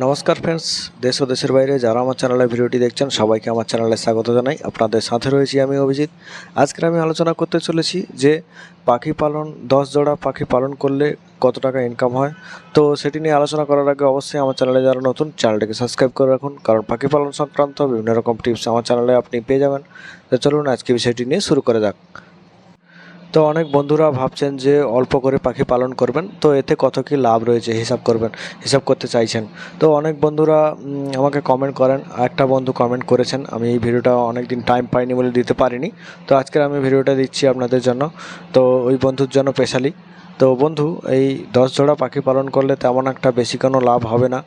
নমস্কার ফ্রেন্ডস দেশ ও দেশের বাইরে যারা আমার চ্যানেলের ভিডিওটি দেখছেন, সবাইকে আমার চ্যানেলে স্বাগত জানাই। আপনাদের সাথে রয়েছি আমি অভিজিৎ। আজকের আমি আলোচনা করতে চলেছি যে, পাখি পালন, দশ জোড়া পাখি পালন করলে কত টাকা ইনকাম হয়? তো সেটি নিয়ে আলোচনা করার আগে অবশ্যই আমার চ্যানেলে যারা নতুন চ্যানেলটিকে সাবস্ক্রাইব করে রাখুন। কারণ পাখি পালন সংক্রান্ত বিভিন্ন রকম টিপস আমার চ্যানেলে আপনি পেয়ে যাবেন। তো চলুন আজকে বিষয়টি নিয়ে শুরু করে যাক। তো অনেক বন্ধুরা ভাবছেন যে অল্প করে পাখি পালন করবেন, তো এতে কত কি লাভ রয়েছে হিসাব করবেন, হিসাব করতে চাইছেন। তো অনেক বন্ধুরা আমাকে কমেন্ট করেন একটা বন্ধু কমেন্ট করেছেন, আমি এই ভিডিওটা অনেক দিন টাইম পাইনি বলে দিতে পারিনি। তো আজকের আমি ভিডিওটা দিচ্ছি আপনাদের জন্য, তো ওই বন্ধুর জন্য স্পেশালি তো বন্ধু, এই দশ জোড়া পাখি পালন করলে তেমন একটা বেশি কোনো লাভ হবে না।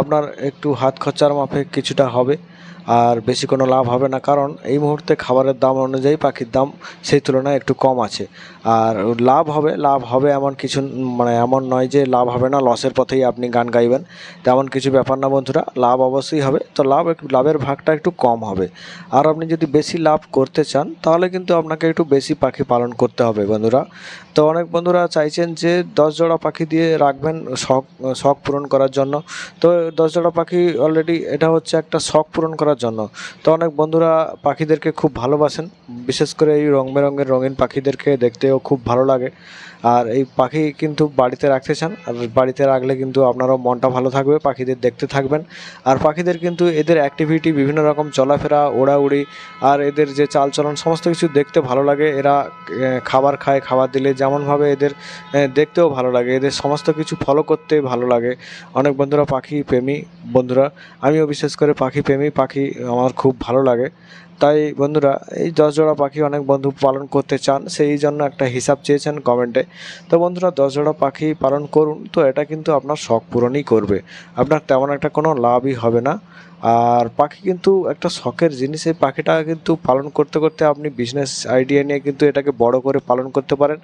আপনার একটু হাত খরচার মাফে কিছুটা হবে। আর বেশি কোনো লাভ হবে না, কারণ এই মুহূর্তে খাবারের দাম অনুযায়ী পাখির দাম সেই তুলনায় একটু কম আছে। আর লাভ হবে লাভ হবে এমন কিছু মানে এমন নয় যে লাভ হবে না, লসের পথেই আপনি গান গাইবেন। তেমন কিছু ব্যাপার না বন্ধুরা, লাভ অবশ্যই হবে, তো লাভ একটু, লাভের ভাগটা একটু কম হবে। আর আপনি যদি বেশি লাভ করতে চান, তাহলে কিন্তু আপনাকে একটু বেশি পাখি পালন করতে হবে বন্ধুরা। তো অনেক বন্ধুরা চাইছেন যে দশ জোড়া পাখি দিয়ে রাখবেন শখ শখ পূরণ করার জন্য। তো দশ জোড়া পাখি অলরেডি এটা হচ্ছে একটা শখ পূরণ করার জন্য। তো অনেক বন্ধুরা পাখিদেরকে খুব ভালোবাসেন। বিশেষ করে এই রং বেরঙের রঙিন পাখিদেরকে দেখতেও খুব ভালো লাগে। আর এই পাখি কিন্তু বাড়িতে রাখতে চান। আর বাড়িতে রাখলে কিন্তু আপনারও মনটা ভালো থাকবে, পাখিদের দেখতে থাকবেন। আর পাখিদের কিন্তু এদের অ্যাক্টিভিটি বিভিন্ন রকম চলাফেরা, ওড়াউড়ি আর এদের যে চালচলন সমস্ত কিছু দেখতে ভালো লাগে। এরা খাবার খায়, খাবার দিলে যেমনভাবে এদের দেখতেও ভালো লাগে। এদের সমস্ত কিছু ফলো করতে ভালো লাগে। অনেক বন্ধুরা পাখি প্রেমী বন্ধুরা। আমিও বিশেষ করে পাখি প্রেমী। পাখি আমার খুব ভালো লাগে। তাই বন্ধুরা, এই দশ জোড়া পাখি অনেক বন্ধু পালন করতে চান, সেই জন্য একটা হিসাব চেয়েছেন কমেন্টে তো বন্ধুরা দশ জোড়া পাখি পালন করুন, তো এটা কিন্তু আপনার শখ পূরণই করবে। আপনার তেমন একটা কোনো লাভই হবে না। আর পাখি কিন্তু একটা শখের জিনিস, এই পাখিটা কিন্তু পালন করতে করতে আপনি বিজনেস আইডিয়া নিয়ে কিন্তু এটাকে বড় করে পালন করতে পারেন।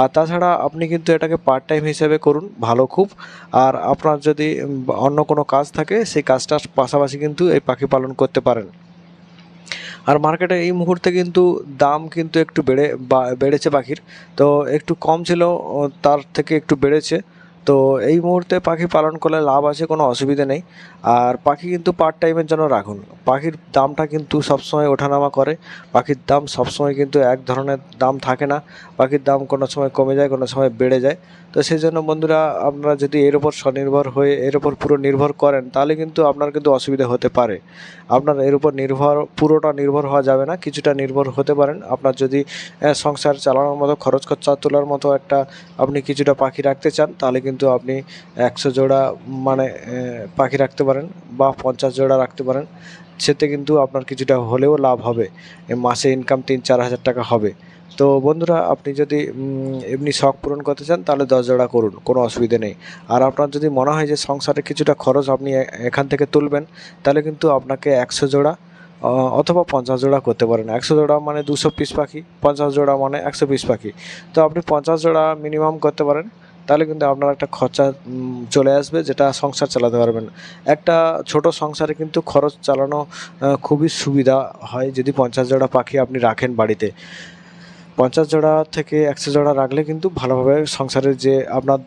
আর তাছাড়া আপনি কিন্তু এটাকে পার্ট টাইম হিসেবে করুন, ভালো খুব। আর আপনার যদি অন্য কোনো কাজ থাকে, সেই কাজটার পাশাপাশি কিন্তু এই পাখি পালন করতে পারেন। আর মার্কেটে এই মুহূর্তে কিন্তু দাম কিন্তু একটু বেড়ে বেড়েছে পাখির। তো একটু কম ছিল তার থেকে একটু বেড়েছে। তো এই মুহূর্তে পাখি পালন করলে লাভ আছে, কোনো অসুবিধা নেই। আর পাখি কিন্তু পার্ট টাইমের জন্য রাখুন। পাখির দামটা কিন্তু সবসময় ওঠানামা করে। পাখির দাম সবসময় কিন্তু এক ধরনের দাম থাকে না। পাখির দাম কোনো সময় কমে যায়, কোনো সময় বেড়ে যায়। তো সেই জন্য বন্ধুরা, আপনারা যদি এর ওপর স্বনির্ভর হয়ে এর ওপর পুরো নির্ভর করেন, তাহলে কিন্তু আপনার কিন্তু অসুবিধা হতে পারে। আপনার এর উপর নির্ভর, পুরোটা নির্ভর হওয়া যাবে না, কিছুটা নির্ভর হতে পারেন। আপনার যদি সংসার চালানোর মতো, খরচ খরচা তোলার মতো একটা আপনি কিছুটা পাখি রাখতে চান, তাহলে কিন্তু আপনি একশো জোড়া মানে পাখি রাখতে পারেন বা পঞ্চাশ জোড়া রাখতে পারেন। সেতে কিন্তু আপনার কিছুটা হলেও লাভ হবে। মাসে ইনকাম তিন চার হাজার টাকা হবে। তো বন্ধুরা, আপনি যদি এমনি শখ পূরণ করতে চান, তাহলে দশ জোড়া করুন, কোনো অসুবিধা নেই। আর আপনার যদি মনে হয় যে সংসারে কিছুটা খরচ আপনি এখান থেকে তুলবেন, তাহলে কিন্তু আপনাকে একশো জোড়া অথবা পঞ্চাশ জোড়া করতে পারেন। একশো জোড়া মানে দুশো পিস পাখি, পঞ্চাশ জোড়া মানে একশো পিস পাখি। তো আপনি পঞ্চাশ জোড়া মিনিমাম করতে পারেন। তাহলে কিন্তু আপনার একটা খরচা চলে আসবে যেটা সংসার চালাতে পারবেন। একটা ছোট সংসারে কিন্তু খরচ চালানো খুবই সুবিধা হয় যদি পঞ্চাশ জোড়া পাখি আপনি রাখেন বাড়িতে। পঞ্চাশ জোড়া থেকে একশো জোড়া রাখলে কিন্তু ভালোভাবে সংসারের যে আপনার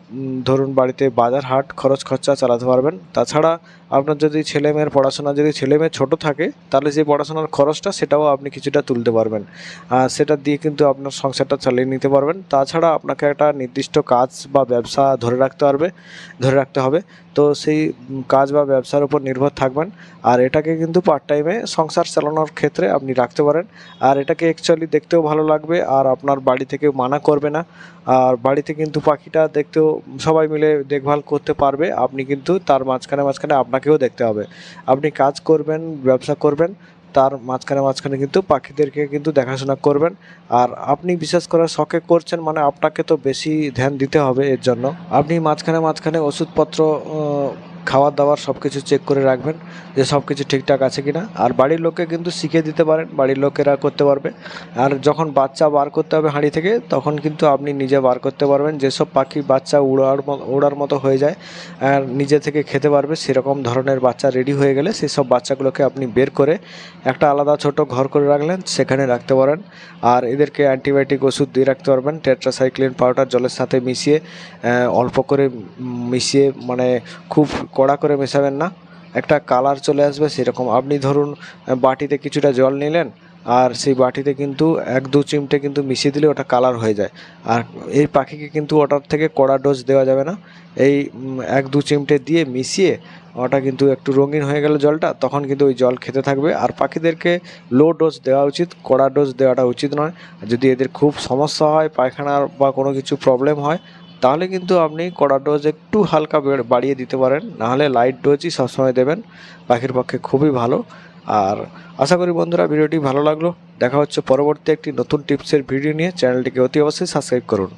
ধরুন বাড়িতে বাজার হাট, খরচ খরচা চালাতে পারবেন। তাছাড়া আপনার যদি ছেলে মেয়ের পড়াশোনা যদি ছেলে মেয়ে ছোটো থাকে, তাহলে যে পড়াশোনার খরচটা সেটাও আপনি কিছুটা তুলতে পারবেন। আর সেটা দিয়ে কিন্তু আপনার সংসারটা চালিয়ে নিতে পারবেন। তাছাড়া আপনাকে একটা নির্দিষ্ট কাজ বা ব্যবসা ধরে রাখতে পারবে, ধরে রাখতে হবে। তো সেই কাজ বা ব্যবসার উপর নির্ভর থাকবেন। আর এটাকে কিন্তু পার্ট টাইমে সংসার চালানোর ক্ষেত্রে আপনি রাখতে পারেন। আর এটাকে অ্যাকচুয়ালি দেখতেও ভালো লাগবে। আর আপনার বাড়ি থেকে মানা করবে না। আর বাড়িতে কিন্তু পাখিটা দেখতেও সবাই মিলে দেখভাল করতে পারবে। আপনি কিন্তু তার মাঝখানে মাঝখানে আপনাকেও দেখতে হবে। আপনি কাজ করবেন, ব্যবসা করবেন, তার মাঝখানে মাঝখানে কিন্তু পাখিদেরকে কিন্তু দেখাশোনা করবেন। আর আপনি বিশেষ করে শখে করছেন মানে আপনাকে তো বেশি ধ্যান দিতে হবে এর জন্য। আপনি মাঝখানে মাঝখানে ওষুধপত্র আহ, দাওয়ার সব কিছু চেক করে রাখবেন যে সব কিছু ঠিকঠাক আছে কি না আর বাড়ির লোককে কিন্তু শিখিয়ে দিতে পারেন বাড়ির লোকেরা করতে পারবে। আর যখন বাচ্চা বার করতে হবে হাঁড়ি থেকে তখন কিন্তু আপনি নিজে বার করতে পারবেন। যেসব পাখি বাচ্চা উড়ার ওড়ার মতো হয়ে যায় আর নিজে থেকে খেতে পারবে সেরকম ধরনের বাচ্চা রেডি হয়ে গেলে সেই সব বাচ্চাগুলোকে আপনি বের করে একটা আলাদা ছোট ঘর করে রাখলেন সেখানে রাখতে পারেন। আর এদেরকে অ্যান্টিবায়োটিক ওষুধ দিয়ে রাখতে পারবেন টেট্রাসাইক্লিন পাউডার জলের সাথে মিশিয়ে অল্প করে মিশিয়ে মানে খুব কড়া করে মেশাবেন না। একটা কালার চলে আসবে সেরকম। আপনি ধরুন বাটিতে কিছুটা জল নিলেন, আর সেই বাটিতে কিন্তু এক দু চিমটে কিন্তু মিশিয়ে দিলে ওটা কালার হয়ে যায়। আর এই পাখিকে কিন্তু ওটার থেকে কড়া ডোজ দেওয়া যাবে না। এই এক দু চিমটে দিয়ে মিশিয়ে ওটা কিন্তু একটু রঙিন হয়ে গেল জলটা, তখন কিন্তু ওই জল খেতে থাকবে। আর পাখিদেরকে লো ডোজ দেওয়া উচিত, কড়া ডোজ দেওয়াটা উচিত নয়। যদি এদের খুব সমস্যা হয়, পায়খানার বা কোনো কিছু প্রবলেম হয় তাহলে কিন্তু আপনি কড়া ডোজ একটু হালকা বাড়িয়ে দিতে পারেন। নাহলে লাইট ডোজই সবসময় দেবেন। পাখির পক্ষে খুবই ভালো। আর আশা করি বন্ধুরা ভিডিওটি ভালো লাগল। দেখা হচ্ছে পরবর্তী একটি নতুন টিপসের ভিডিও নিয়ে। চ্যানেলটিকে অতি অবশ্যই সাবস্ক্রাইব করুন।